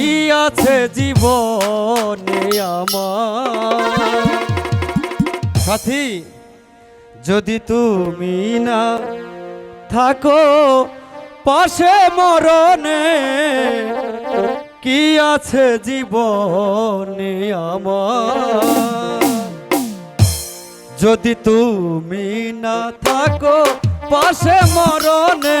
কি আছে জীবনে আমার। সাথী, যদি তুমি না থাকো পাশে মরণে, কি আছে জীবনে আমার? যদি তুমি না থাকো পাশে মরণে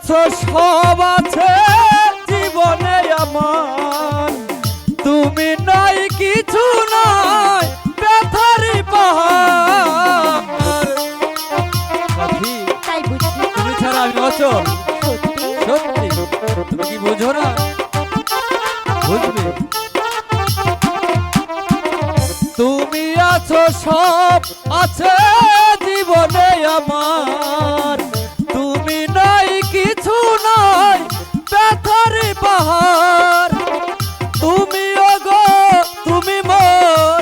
আছো সব আছে জীবনে আমার তুমি নাই কিছু নাই ব্যথারি তুমি ছাড়া আমি অচল। সত্যি তুমি কি বুঝো না? বুঝবে? তুমি আছো সব আছে জীবনে আমার। পাহাড় তুমি ওগো তুমি মোর।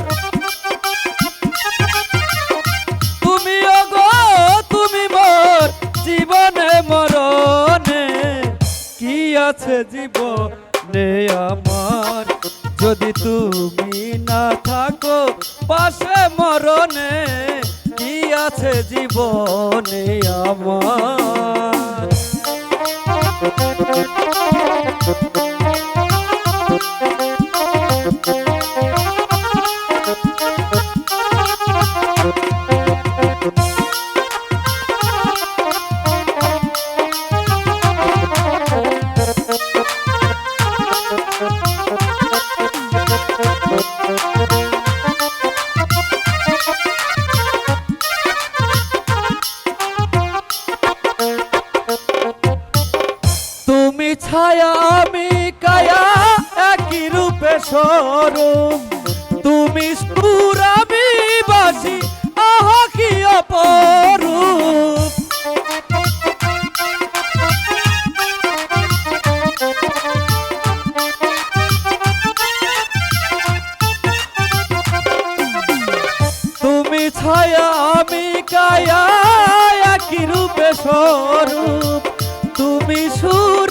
তুমি ওগো তুমি মোর। জীবনে মরণে কি আছে জীবনে আমার? যদি তুমি না থাকো, পাশে মরণে কি আছে জীবনে আমার? ছায়া আমি স্বরূপ তুমি আমি বাসি, আহা, কি অপরূপ। তুমি ছায়া আমি কায়া, একই রূপে স্বরূপ। তুমি সুর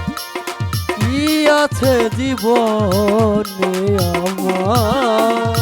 আছে জীবনে আমার।